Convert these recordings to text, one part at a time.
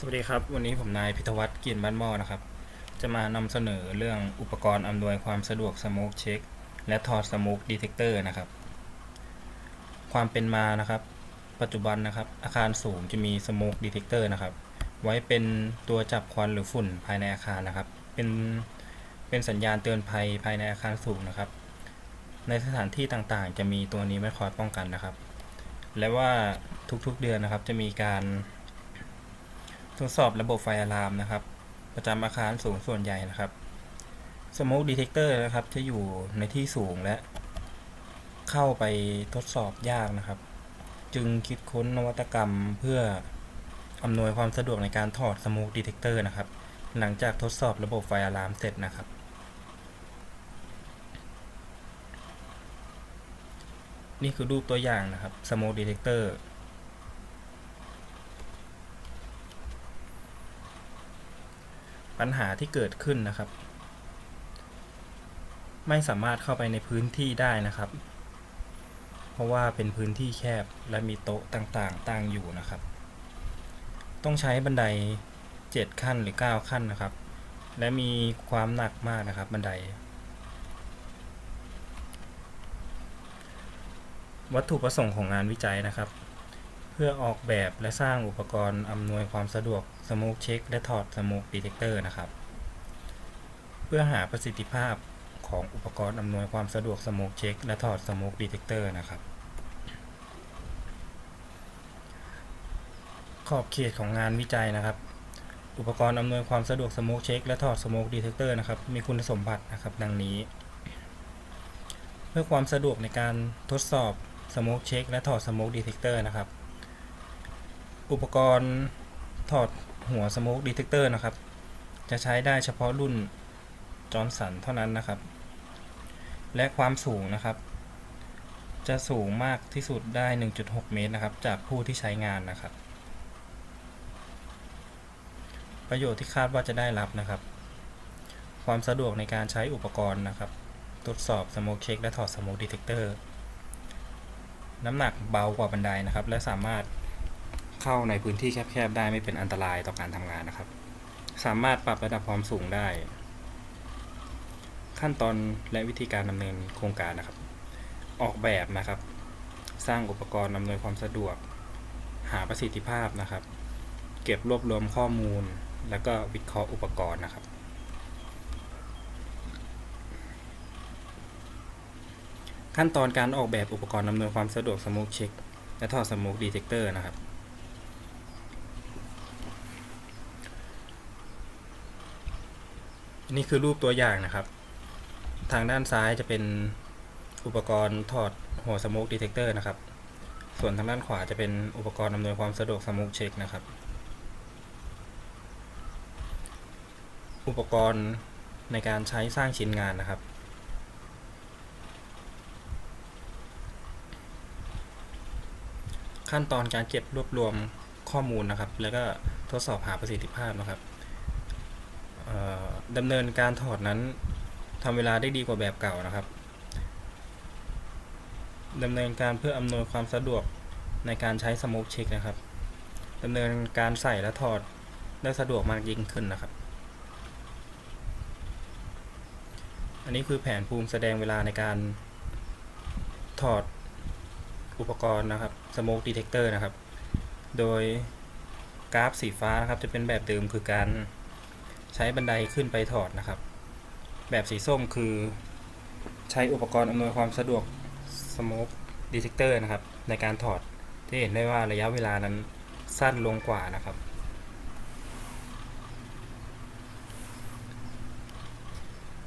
สวัสดีครับ วันนี้ผมนายพิทวัฒน์เกียรติบ้านหม้อนะครับ จะมานำเสนอเรื่องอุปกรณ์อำนวยความสะดวกสโมกเช็ค และถอดสโมกดีเทคเตอร์นะครับ ความเป็นมานะครับ ปัจจุบันนะครับ อาคารสูงจะมีสโมกดีเทคเตอร์นะครับ ไว้เป็นตัวจับควันหรือฝุ่นภายในอาคารนะครับ เป็นเป็นสัญญาณเตือนภัยภายในอาคารสูงนะครับ ในสถานที่ต่างๆ จะมีตัวนี้ไว้คอยป้องกันนะครับ และว่าทุกๆเดือนนะครับจะมีการ ทดสอบระบบไฟอะลามนะครับ ประจำอาคารสูงส่วนใหญ่นะครับ Smoke Detector นะครับ จะอยู่ในที่สูงและ เข้าไปทดสอบยากนะครับ จึงคิดค้นนวัตกรรมเพื่ออำนวยความสะดวกในการถอด Smoke Detector นะครับ หลังจากทดสอบระบบไฟอะลามเสร็จนะครับ นี่คือรูปตัวอย่างนะครับ Smoke Detector ปัญหาที่เกิดขึ้นนะครับ ไม่สามารถเข้าไปในพื้นที่ได้นะครับ เพราะว่าเป็นพื้นที่แคบและมีโต๊ะต่างๆตั้งอยู่นะครับ ต้องใช้บันได 7 ขั้นหรือ 9 ขั้นนะครับ และมีความหนักมากนะครับบันได วัตถุประสงค์ของงานวิจัยนะครับ เพื่อออกแบบและสร้างอุปกรณ์อำนวยความสะดวก Smoke Check และถอด Smoke Detector นะครับ เพื่อหาประสิทธิภาพของอุปกรณ์อำนวยความสะดวก Smoke Check และถอด Smoke Detector นะครับ ขอบเขตของงานวิจัยนะครับ อุปกรณ์อำนวยความสะดวก Smoke Check และถอด Smoke Detector นะครับ มีคุณสมบัตินะครับ ดังนี้ เพื่อความสะดวกในการทดสอบ Smoke Check และถอด Smoke Detector นะครับ อุปกรณ์ถอด หัว Smoke Detector นะครับ จะใช้ได้เฉพาะรุ่นจอร์นสันเท่านั้นนะครับ และความสูงนะครับ จะสูงมากที่สุดได้ 1.6 เมตรนะครับ จากผู้ที่ใช้งานนะครับ ประโยชน์ที่คาดว่าจะได้รับนะครับ ความสะดวกในการใช้อุปกรณ์นะครับ ทดสอบ Smoke Check และถอด Smoke Detector น้ำหนักเบากว่าบันไดนะครับ และสามารถ เข้าในพื้นที่แคบๆได้ไม่เป็นอันตรายต่อการทำงานนะครับ สามารถปรับระดับความสูงได้ ขั้นตอนและวิธีการดำเนินโครงการนะครับ ออกแบบนะครับ สร้างอุปกรณ์อำนวยความสะดวก หาประสิทธิภาพนะครับ เก็บรวบรวมข้อมูล แล้วก็วิเคราะห์อุปกรณ์นะครับขั้นตอนการออกแบบอุปกรณ์อำนวยความสะดวก Smoke Check และถอด Smoke Detector นะครับ นี่คือรูปตัวอย่างนะครับ ทางด้านซ้ายจะเป็นอุปกรณ์ถอดหัว Smoke Detector นะครับ ส่วนทางด้านขวาจะเป็นอุปกรณ์อำนวยความสะดวก Smoke Check นะครับ อุปกรณ์ในการใช้สร้างชิ้นงานนะครับ ขั้นตอนการเก็บรวบรวมข้อมูลนะครับ แล้วก็ทดสอบหาประสิทธิภาพนะครับ ดำเนินการถอดนั้นทำเวลาได้ดีกว่าแบบเก่านะครับดำเนินการเพื่ออำนวยความสะดวกในการใช้สโมกเช็คนะครับดำเนินการใส่และถอดได้สะดวกมากยิ่งขึ้นนะครับ อันนี้คือแผนภูมิแสดงเวลาในการถอดอุปกรณ์นะครับ Smoke Detector นะครับ โดยกราฟสีฟ้านะครับจะเป็นแบบเดิมคือการ ใช้บันไดขึ้นไปถอดนะครับ แบบสีส้มคือ ใช้อุปกรณ์อำนวยความสะดวก Smoke Detector นะครับ ในการถอดจะเห็นได้ว่าระยะเวลานั้นสั้นลงกว่านะครับ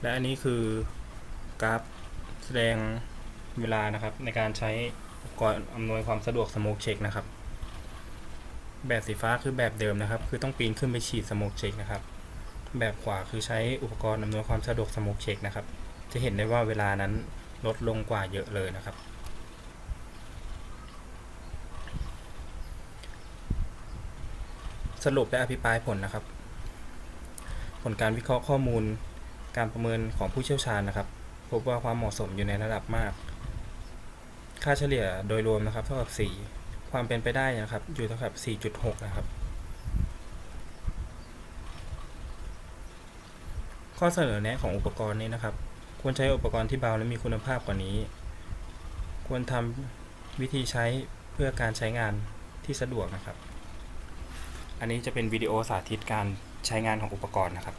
และอันนี้คือกราฟแสดงเวลานะครับ ในการใช้อุปกรณ์อำนวยความสะดวก Smoke Check นะครับ แบบสีฟ้าคือแบบเดิมนะครับ คือต้องปีนขึ้นไปฉีด Smoke Check นะครับ แบบขวาคือใช้อุปกรณ์อำนวยความสะดวก Smoke Check นะครับ จะเห็นได้ว่าเวลานั้นลดลงกว่าเยอะเลยนะครับ สรุปและอภิปรายผลนะครับ ผลการวิเคราะห์ข้อมูลการประเมินของผู้เชี่ยวชาญนะครับ พบว่าความเหมาะสมอยู่ในระดับมาก ค่าเฉลี่ยโดยรวมนะครับเท่ากับ 4 ความเป็นไปได้นะครับ อยู่เท่ากับ 4.6 นะครับ ข้อเสนอแนะของอุปกรณ์นี้นะครับ ควรใช้อุปกรณ์ที่เบาและมีคุณภาพกว่านี้ ควรทำวิธีใช้เพื่อการใช้งานที่สะดวกนะครับ อันนี้จะเป็นวิดีโอสาธิตการใช้งานของอุปกรณ์นะครับ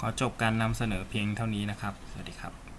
ขอจบการนำเสนอเพียงเท่านี้นะครับ สวัสดีครับ